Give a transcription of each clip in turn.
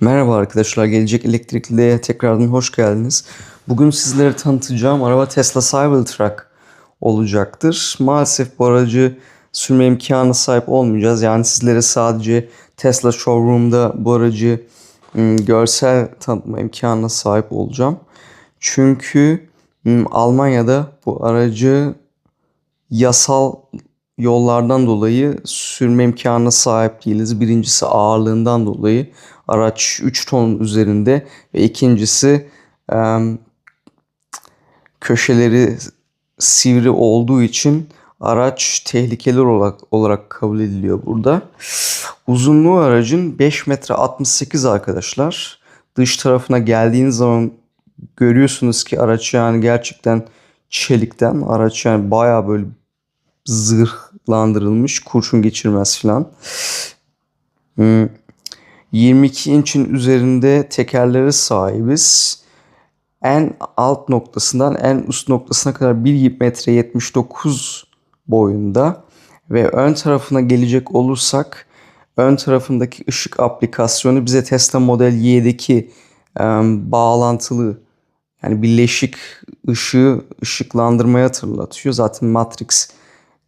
Merhaba arkadaşlar, Gelecek Elektrikli'ye tekrardan hoş geldiniz. Bugün sizlere tanıtacağım araba Tesla Cybertruck olacaktır. Maalesef bu aracı sürme imkanı sahip olmayacağız. Yani sizlere sadece Tesla Showroom'da bu aracı ım, görsel tanıtma imkanına sahip olacağım. Çünkü ım, Almanya'da bu aracı yasal yollardan dolayı sürme imkanına sahip değiliz. Birincisi ağırlığından dolayı araç 3 ton üzerinde ve ikincisi köşeleri sivri olduğu için araç tehlikeli olarak, olarak kabul ediliyor burada. Uzunluğu aracın 5 metre 68 arkadaşlar. Dış tarafına geldiğiniz zaman görüyorsunuz ki araç yani gerçekten çelikten araç yani bayağı böyle zırhlandırılmış kurşun geçirmez filan. Hmm, 22 inçin üzerinde tekerlere sahibiz. En alt noktasından en üst noktasına kadar 1 metre 79 boyunda ve ön tarafına gelecek olursak ön tarafındaki ışık aplikasyonu bize Tesla Model Y'deki em, bağlantılı yani birleşik ışığı ışıklandırmaya hatırlatıyor. Zaten Matrix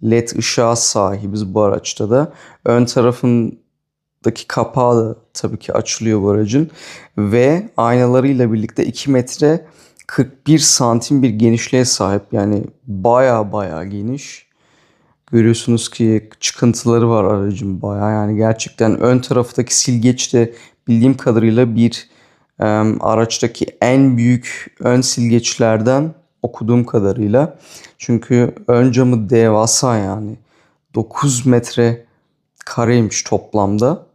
LED ışığa sahibiz bu araçta da. Ön tarafındaki kapağı da tabii ki açılıyor bu aracın. Ve aynalarıyla birlikte 2 metre 41 santim bir genişliğe sahip. Yani baya baya geniş. Görüyorsunuz ki çıkıntıları var aracın baya yani gerçekten ön taraftaki silgeç de bildiğim kadarıyla bir araçtaki en büyük ön silgeçlerden okuduğum kadarıyla. Çünkü ön camı devasa yani 9 metre kareymiş toplamda.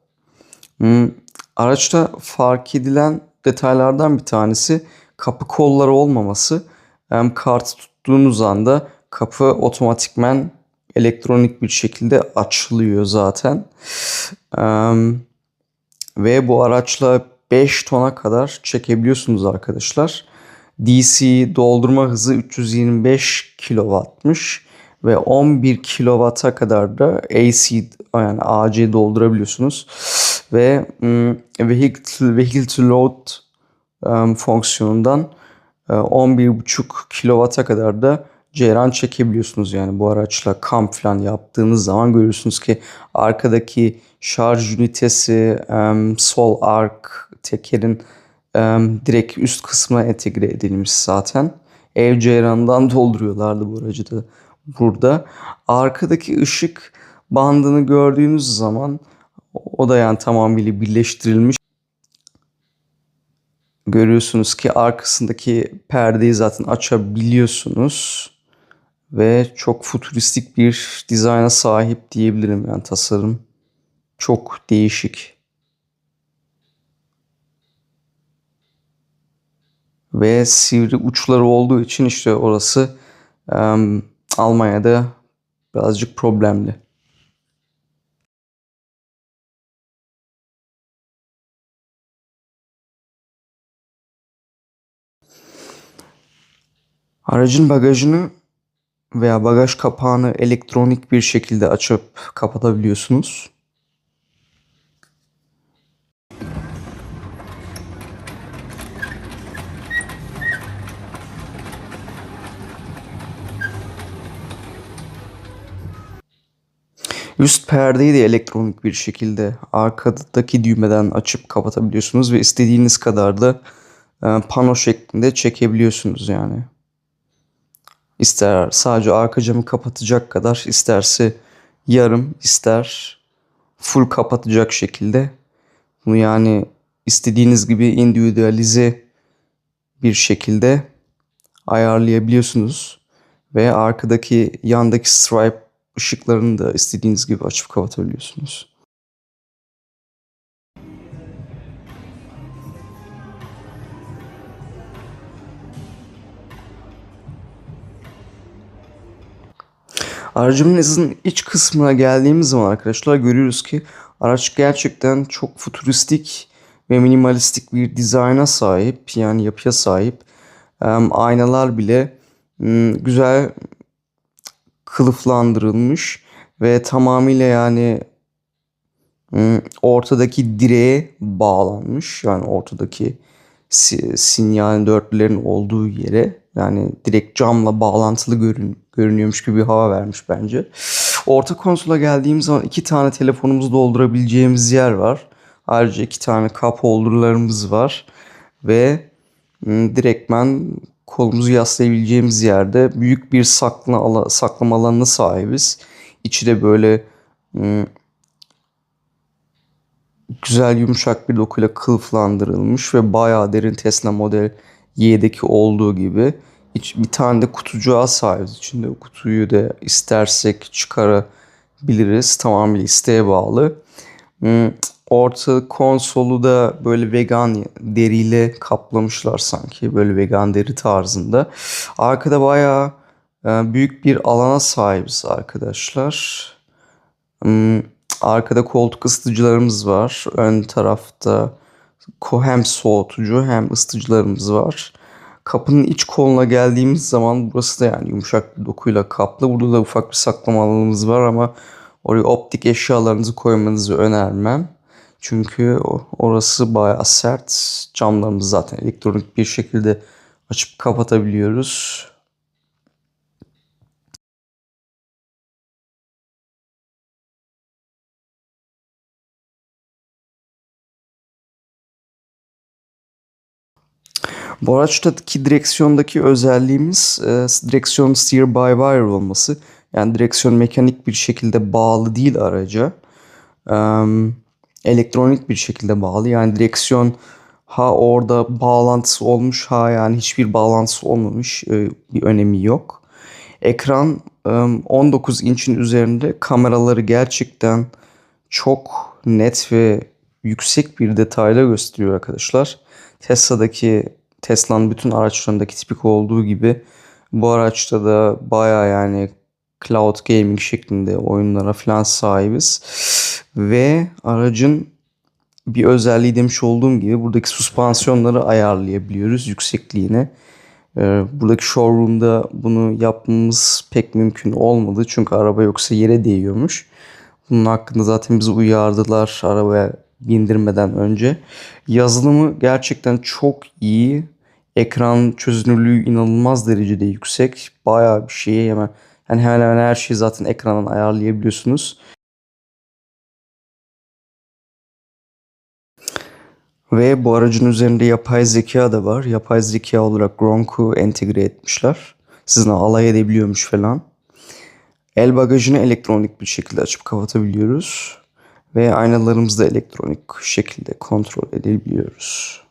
Hmm, Araçta fark edilen detaylardan bir tanesi kapı kolları olmaması. Hem kartı tuttuğunuz anda kapı otomatikmen elektronik bir şekilde açılıyor zaten. Ve bu araçla 5 tona kadar çekebiliyorsunuz arkadaşlar. DC doldurma hızı 325 kW'mış ve 11 kW'a kadar da AC yani AC doldurabiliyorsunuz. Ve mm, vehicle, vehicle to load em, fonksiyonundan e, 11,5 kW'a kadar da ceyran çekebiliyorsunuz yani bu araçla kamp falan yaptığınız zaman görüyorsunuz ki arkadaki şarj ünitesi, sol ark, tekerin direkt üst kısmına entegre edilmiş zaten. Ev ceyranından dolduruyorlardı bu aracı da burada. Arkadaki ışık bandını gördüğünüz zaman o da yani tamamıyla birleştirilmiş. Görüyorsunuz ki arkasındaki perdeyi zaten açabiliyorsunuz. Ve çok futuristik bir dizayna sahip diyebilirim yani tasarım. Çok değişik. Ve sivri uçları olduğu için işte orası em, Almanya'da birazcık problemli. Aracın bagajını veya bagaj kapağını elektronik bir şekilde açıp kapatabiliyorsunuz. Üst perdeyi de elektronik bir şekilde arkadaki düğmeden açıp kapatabiliyorsunuz ve istediğiniz kadar da e, pano şeklinde çekebiliyorsunuz yani. İster sadece arka camı kapatacak kadar, isterse yarım, ister full kapatacak şekilde. Bunu yani istediğiniz gibi individualize bir şekilde ayarlayabiliyorsunuz. Ve arkadaki yandaki stripe ışıklarını da istediğiniz gibi açıp kapatabiliyorsunuz. Aracımızın iç kısmına geldiğimiz zaman arkadaşlar görüyoruz ki araç gerçekten çok futuristik ve minimalistik bir dizayna sahip yani yapıya sahip. Aynalar bile güzel kılıflandırılmış ve tamamıyla yani ortadaki direğe bağlanmış. Yani ortadaki si- sinyal dörtlülerin olduğu yere yani direkt camla bağlantılı görün görünüyormuş gibi bir hava vermiş bence. Orta konsola geldiğimiz zaman iki tane telefonumuzu doldurabileceğimiz yer var. Ayrıca iki tane cup holder'larımız var. Ve ım, direktmen kolumuzu yaslayabileceğimiz yerde büyük bir sakla saklama alanına sahibiz. İçi de böyle ım, güzel yumuşak bir dokuyla kılıflandırılmış ve bayağı derin Tesla Model Y'deki olduğu gibi İç- bir tane de kutucuğa sahibiz. İçinde o kutuyu da istersek çıkarabiliriz. Tamamıyla isteğe bağlı. Hmm, Orta konsolu da böyle vegan deriyle kaplamışlar sanki. Böyle vegan deri tarzında. Arkada bayağı e, büyük bir alana sahibiz arkadaşlar. Hmm, Arkada koltuk ısıtıcılarımız var. Ön tarafta hem soğutucu hem ısıtıcılarımız var. Kapının iç koluna geldiğimiz zaman burası da yani yumuşak bir dokuyla kaplı. Burada da ufak bir saklama alanımız var ama oraya optik eşyalarınızı koymanızı önermem. Çünkü orası bayağı sert. Camlarımızı zaten elektronik bir şekilde açıp kapatabiliyoruz. Bu araçtaki direksiyondaki özelliğimiz e, direksiyon steer by wire olması. Yani direksiyon mekanik bir şekilde bağlı değil araca. Em, elektronik bir şekilde bağlı. Yani direksiyon ha orada bağlantısı olmuş ha yani hiçbir bağlantısı olmamış e, bir önemi yok. Ekran em, 19 inçin üzerinde kameraları gerçekten çok net ve yüksek bir detayla gösteriyor arkadaşlar. Tesla'daki Tesla'nın bütün araçlarındaki tipik olduğu gibi bu araçta da baya yani cloud gaming şeklinde oyunlara falan sahibiz. Ve aracın bir özelliği demiş olduğum gibi buradaki süspansiyonları ayarlayabiliyoruz yüksekliğine. Ee, buradaki showroom'da bunu yapmamız pek mümkün olmadı. Çünkü araba yoksa yere değiyormuş. Bunun hakkında zaten bizi uyardılar arabaya bindirmeden önce. Yazılımı gerçekten çok iyi. Ekran çözünürlüğü inanılmaz derecede yüksek. Bayağı bir şeyi hemen yani hemen hemen her şeyi zaten ekrandan ayarlayabiliyorsunuz. Ve bu aracın üzerinde yapay zeka da var. Yapay zeka olarak Gronk'u entegre etmişler. Sizinle alay edebiliyormuş falan. El bagajını elektronik bir şekilde açıp kapatabiliyoruz. Ve aynalarımızı da elektronik şekilde kontrol edebiliyoruz.